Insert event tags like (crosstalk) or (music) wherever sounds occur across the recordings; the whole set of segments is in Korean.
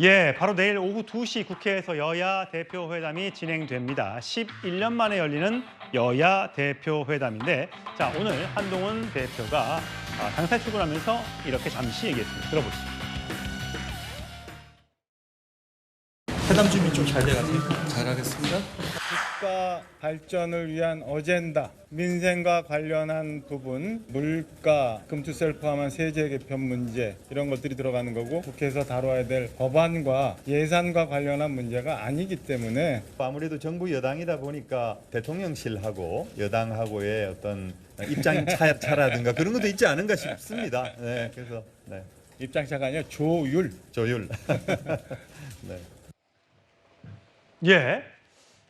예, 바로 내일 오후 2시 국회에서 여야 대표 회담이 진행됩니다. 11년 만에 열리는 여야 대표 회담인데, 자 오늘 한동훈 대표가 아, 당사 출근하면서 이렇게 잠시 얘기했습니다. 들어보시죠. 회담 준비 좀잘 돼가세요? 잘하겠습니다. 국가 발전을 위한 어젠다, 민생과 관련한 부분, 물가, 금투세를 포함한 세제 개편 문제 이런 것들이 들어가는 거고 국회에서 다뤄야 될 법안과 예산과 관련한 문제가 아니기 때문에 아무래도 정부 여당이다 보니까 대통령실하고 여당하고의 어떤 입장 차, 차라든가 그런 것도 있지 않은가 싶습니다. 네, 그래서 네, 입장차가 아니라 조율. 조율. (laughs) 네. 예,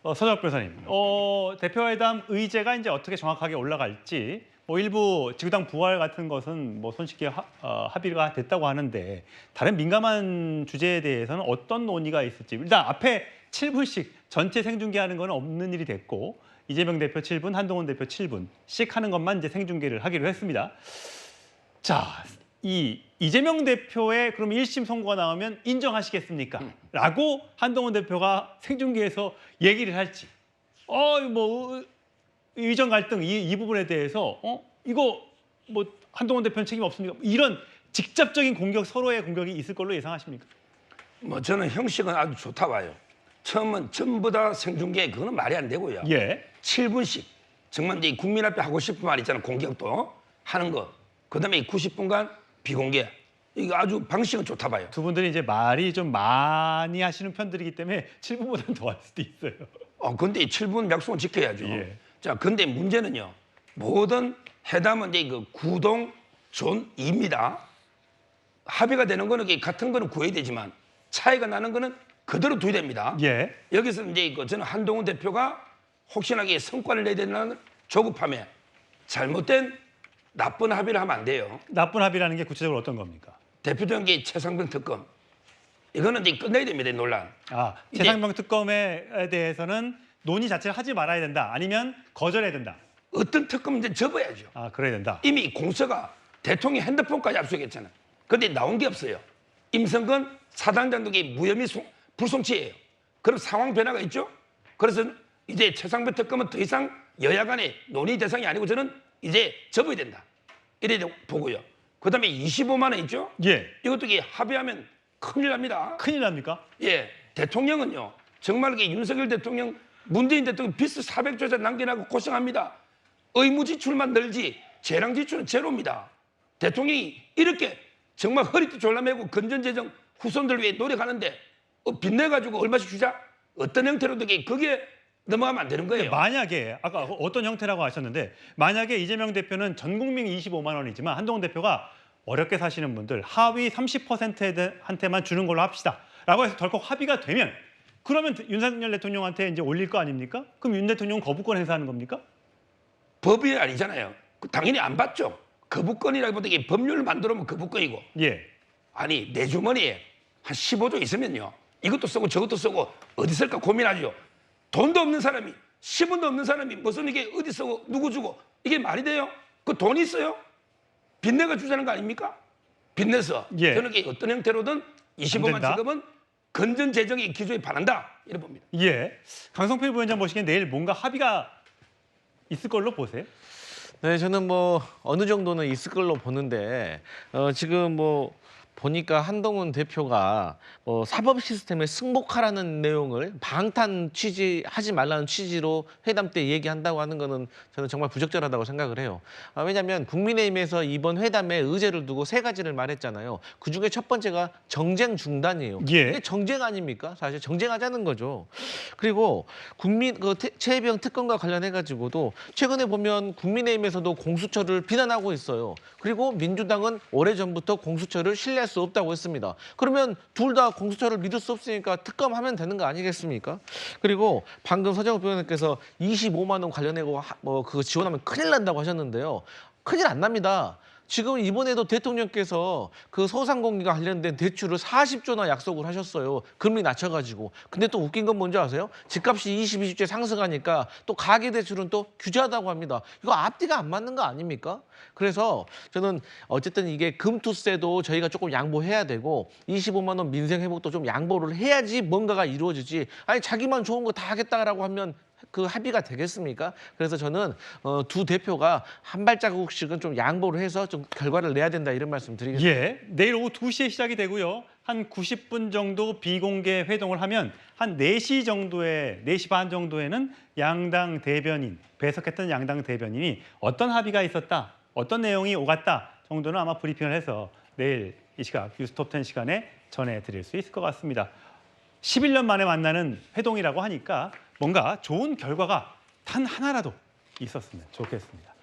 어, 서적 변호사님, 어, 대표회담 의제가 이제 어떻게 정확하게 올라갈지, 뭐 일부 지구당 부활 같은 것은 뭐 손쉽게 하, 어, 합의가 됐다고 하는데 다른 민감한 주제에 대해서는 어떤 논의가 있을지. 일단 앞에 7분씩 전체 생중계하는 건 없는 일이 됐고 이재명 대표 7분, 한동훈 대표 7분씩 하는 것만 이제 생중계를 하기로 했습니다. 자, 이 이재명 대표의 그럼 1심 선고가 나오면 인정하시겠습니까? 라고 한동훈 대표가 생중계에서 얘기를 할지. 어, 뭐 의정 갈등 이, 이 부분에 대해서 어, 이거 뭐 한동훈 대표는 책임 없습니까? 이런 직접적인 공격 서로의 공격이 있을 걸로 예상하십니까? 뭐 저는 형식은 아주 좋다 봐요. 처음은 전부 다 생중계 그거는 말이 안 되고요. 예. 7분씩 정말 이제 국민 앞에 하고 싶은 말 있잖아요. 공격도 하는 거. 그다음에 90분간 비공개. 이거 아주 방식은 좋다 봐요. 두 분들이 이제 말이 좀 많이 하시는 편들이기 때문에 7분보다는 더 할 수도 있어요. 어 근데 7분 약속은 지켜야죠. 예. 자, 근데 문제는요. 모든 회담은 이제 그 구동 존입니다. 합의가 되는 거는 같은 거는 구해야 되지만 차이가 나는 거는 그대로 둬야 됩니다. 예. 여기서 이제 이거 저는 한동훈 대표가 혹시나 성과를 내야 된다는 조급함에 잘못된 나쁜 합의를 하면 안 돼요. 나쁜 합의라는 게 구체적으로 어떤 겁니까? 대표적인 게 최상병 특검. 이거는 이제 끝내야 됩니다, 이 논란. 아, 최상병 특검에 대해서는 논의 자체를 하지 말아야 된다. 아니면 거절해야 된다. 어떤 특검 이제 접어야죠. 아, 그래야 된다. 이미 공서가 대통령 핸드폰까지 압수했잖아요. 근데 나온 게 없어요. 임성근 사당장 등이 무혐의 송- 불송치예요. 그럼 상황 변화가 있죠. 그래서 이제 최상병 특검은 더 이상 여야 간의 논의 대상이 아니고 저는 이제 접어야 된다. 이래 보고요. 그 다음에 25만 원 있죠. 예. 이것도 합의하면 큰일 납니다. 큰일 납니까? 예, 대통령은요. 정말 이게 윤석열 대통령, 문재인 대통령 비스 400조자 남겨나고 고생합니다. 의무 지출만 늘지 재량 지출은 제로입니다. 대통령이 이렇게 정말 허리띠 졸라매고 건전재정 후손들 위해 노력하는데 어, 빚내가지고 얼마씩 주자? 어떤 형태로든 그게 넘어가면 안 되는 거예요. 만약에 아까 어떤 형태라고 하셨는데 만약에 이재명 대표는 전 국민 25만 원이지만 한동훈 대표가 어렵게 사시는 분들 하위 30%한테만 주는 걸로 합시다. 라고 해서 덜컥 합의가 되면 그러면 윤석열 대통령한테 이제 올릴 거 아닙니까? 그럼 윤 대통령은 거부권 행사하는 겁니까? 법이 아니잖아요. 그 당연히 안 받죠. 거부권이라기보다 이게 법률을 만들어 놓으면 거부권이고 예. 아니 내 주머니에 한 15조 있으면요 이것도 쓰고 저것도 쓰고 어디 쓸까 고민하죠 돈도 없는 사람이 10원도 없는 사람이 무슨 이게 어디 쓰고 누구 주고 이게 말이 돼요 그 돈 있어요 빚내가 주자는 거 아닙니까 빚내서 예. 저는 이게 어떤 형태로든 안 25만 된다? 지급은 건전 재정의 기조에 반한다 이래 봅니다 예. 강성필 부위원장 보시기엔 내일 뭔가 합의가 있을 걸로 보세요? 네, 저는 뭐 어느 정도는 있을 걸로 보는데 어, 지금 뭐 보니까 한동훈 대표가 뭐 사법 시스템에 승복하라는 내용을 방탄 취지 하지 말라는 취지로 회담 때 얘기한다고 하는 거는 저는 정말 부적절하다고 생각을 해요. 아, 왜냐하면 국민의힘에서 이번 회담에 의제를 두고 세 가지를 말했잖아요. 그 중에 첫 번째가 정쟁 중단이에요. 예. 이게 정쟁 아닙니까? 사실 정쟁하자는 거죠. 그리고 국민 그 태- 최혜병 특검과 관련해 가지고도 최근에 보면 국민의힘에서도 공수처를 비난하고 있어요. 그리고 민주당은 오래 전부터 공수처를 신뢰 할 수 없다고 했습니다. 그러면 둘 다 공수처를 믿을 수 없으니까 특검하면 되는 거 아니겠습니까? 그리고 방금 서정욱 변호사께서 25만 원 관련해고 하- 뭐 그거 지원하면 큰일 난다고 하셨는데요. 큰일 안 납니다. 지금 이번에도 대통령께서 그 소상공인과 관련된 대출을 40조나 약속을 하셨어요. 금리 낮춰가지고. 근데 또 웃긴 건 뭔지 아세요? 집값이 20, 20째 상승하니까 또 가계 대출은 또 규제하다고 합니다. 이거 앞뒤가 안 맞는 거 아닙니까? 그래서 저는 어쨌든 이게 금투세도 저희가 조금 양보해야 되고 25만 원 민생 회복도 좀 양보를 해야지 뭔가가 이루어지지. 아니 자기만 좋은 거 다 하겠다라고 하면 그 합의가 되겠습니까? 그래서 저는 어, 두 대표가 한 발자국씩은 좀 양보를 해서 좀 결과를 내야 된다 이런 말씀 드리겠습니다. 예, 내일 오후 2시에 시작이 되고요. 한 90분 정도 비공개 회동을 하면 한 4시 정도에 4시 반 정도에는 양당 대변인 배석했던 양당 대변인이 어떤 합의가 있었다, 어떤 내용이 오갔다 정도는 아마 브리핑을 해서 내일 이 시각 뉴스톱 10 시간에 전해드릴 수 있을 것 같습니다. 11년 만에 만나는 회동이라고 하니까 뭔가 좋은 결과가 단 하나라도 있었으면 좋겠습니다.